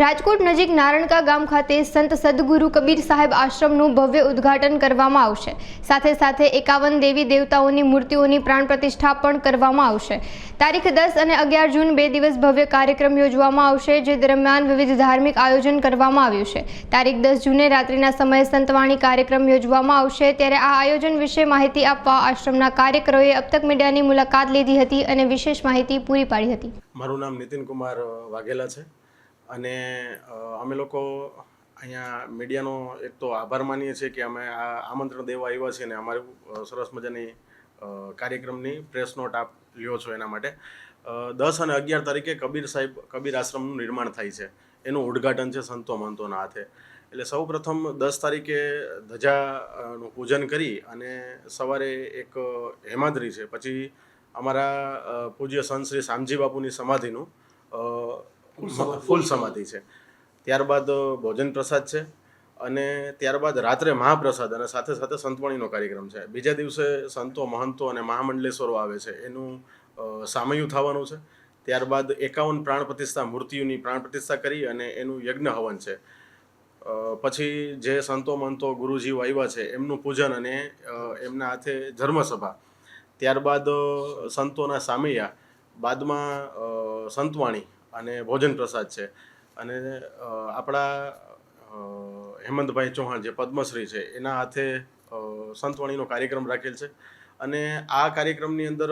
રાજકોટ નજીક નારણકા ગામ ખાતે સંત સદગુરુ કબીર સાહેબ આશ્રમનું ભવ્ય ઉદ્ઘાટન કરવામાં આવશે. સાથે સાથે એકાવન દેવી દેવતાઓની મૂર્તિઓની પ્રાણ પ્રતિષ્ઠા પણ કરવામાં આવશે. તારીખ દસ અને અગિયાર જૂન બે દિવસ ભવ્ય કાર્યક્રમ યોજવામાં આવશે, જે દરમિયાન વિવિધ ધાર્મિક આયોજન કરવામાં આવ્યું છે. તારીખ દસ જૂને રાત્રિના સમયે સંતવાણી કાર્યક્રમ યોજવામાં આવશે. ત્યારે આ આયોજન વિશે માહિતી આપવા આશ્રમના કાર્યકરોએ અબતક મીડિયાની મુલાકાત લીધી હતી અને વિશેષ માહિતી પૂરી પાડી હતી. મારું નામ નીતિન કુમાર વાઘેલા છે. અને અમે લોકો અહીંયા મીડિયાનો એક તો આભાર માનીએ છીએ કે અમે આ આમંત્રણ દેવા આવ્યા છીએ અને અમારું સરસ મજાની કાર્યક્રમની પ્રેસ નોટ આપ લ્યો છો એના માટે. દસ અને અગિયાર તારીખે કબીર સાહેબ, કબીર આશ્રમનું નિર્માણ થાય છે. એનું ઉદ્ઘાટન છે સંતો મહંતોના હાથે. એટલે સૌ પ્રથમ દસ તારીખે ધજાનું પૂજન કરી અને સવારે એક હેમાદ્રી છે. પછી અમારા પૂજ્ય સંત શ્રી શામજી બાપુની સમાધિનું ફૂલ સમાધિ. છે. ત્યારબાદ ભોજન પ્રસાદ છે અને ત્યારબાદ રાત્રે મહાપ્રસાદ અને સાથે સાથે સંતવાણીનો કાર્યક્રમ છે. બીજા દિવસે સંતો મહંતો અને મહામંડલેશ્વરો આવે છે. એનું સામયું થવાનું છે. ત્યારબાદ એકાવન પ્રાણ પ્રતિષ્ઠા મૂર્તિઓની પ્રાણ પ્રતિષ્ઠા કરી અને એનું યજ્ઞ હવન છે. પછી જે સંતો મંતો ગુરુજીઓ આવ્યા છે એમનું પૂજન અને એમના હાથે ધર્મસભા. ત્યારબાદ સંતોના સામૈયા બાદમાં સંતવાણી અને ભોજન પ્રસાદ છે. અને આપણા હેમંતભાઈ ચૌહાણ જે પદ્મશ્રી છે, એના હાથે સંતવાણીનો કાર્યક્રમ રાખેલ છે. અને આ કાર્યક્રમની અંદર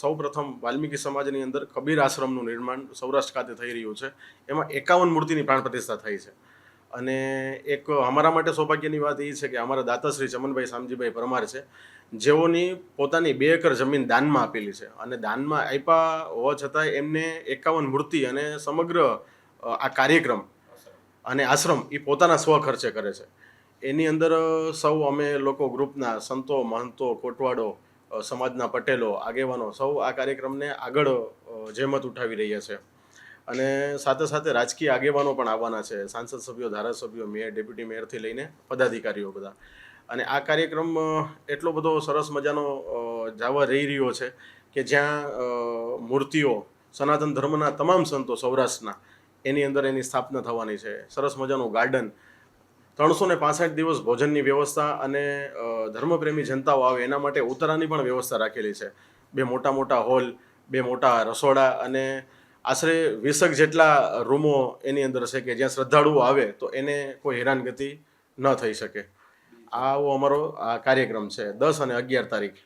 સૌ પ્રથમ વાલ્મીકી સમાજની અંદર કબીર આશ્રમનું નિર્માણ સૌરાષ્ટ્ર ખાતે થઈ રહ્યું છે. એમાં એકાવન મૂર્તિની પ્રાણ પ્રતિષ્ઠા થઈ છે. અને એક અમારા માટે સૌભાગ્યની વાત એ છે કે અમારા દાતાશ્રી ચમનભાઈ શામજીભાઈ પરમાર છે, જેઓની પોતાની બે એકર જમીન દાનમાં આપેલી છે. અને દાનમાં આપ્યા હોવા છતાં એમને એકાવન મૂર્તિ અને સમગ્ર આ કાર્યક્રમ અને આશ્રમ એ પોતાના સ્વ ખર્ચે કરે છે. એની અંદર સૌ અમે લોકો ગ્રુપના સંતો, મહંતો કોટવાડો સમાજના પટેલો, આગેવાનો સૌ આ કાર્યક્રમને આગળ જહેમત ઉઠાવી રહ્યા છે. અને સાથે સાથે રાજકીય આગેવાનો પણ આવવાના છે. સાંસદ સભ્યો, ધારાસભ્યો, મેયર, ડેપ્યુટી મેયરથી લઈને પદાધિકારીઓ બધા. અને આ કાર્યક્રમ એટલો બધો સરસ મજાનો જાવા રહી રહ્યો છે કે જ્યાં મૂર્તિઓ, સનાતન ધર્મના તમામ સંતો સૌરાષ્ટ્રના, એની અંદર એની સ્થાપના થવાની છે. સરસ મજાનું ગાર્ડન. ત્રણસો ને પાસઠ દિવસ ભોજનની વ્યવસ્થા અને ધર્મપ્રેમી જનતાઓ આવે એના માટે ઉતરાની પણ વ્યવસ્થા રાખેલી છે. બે મોટા મોટા હોલ, બે મોટા રસોડા અને આશરે વીસક જેટલા રૂમો એની અંદર છે કે જ્યાં શ્રદ્ધાળુઓ આવે, તો એને કોઈ હેરાનગતિ ન થઈ શકે. આવો અમારો આ કાર્યક્રમ છે દસ અને અગિયાર તારીખ.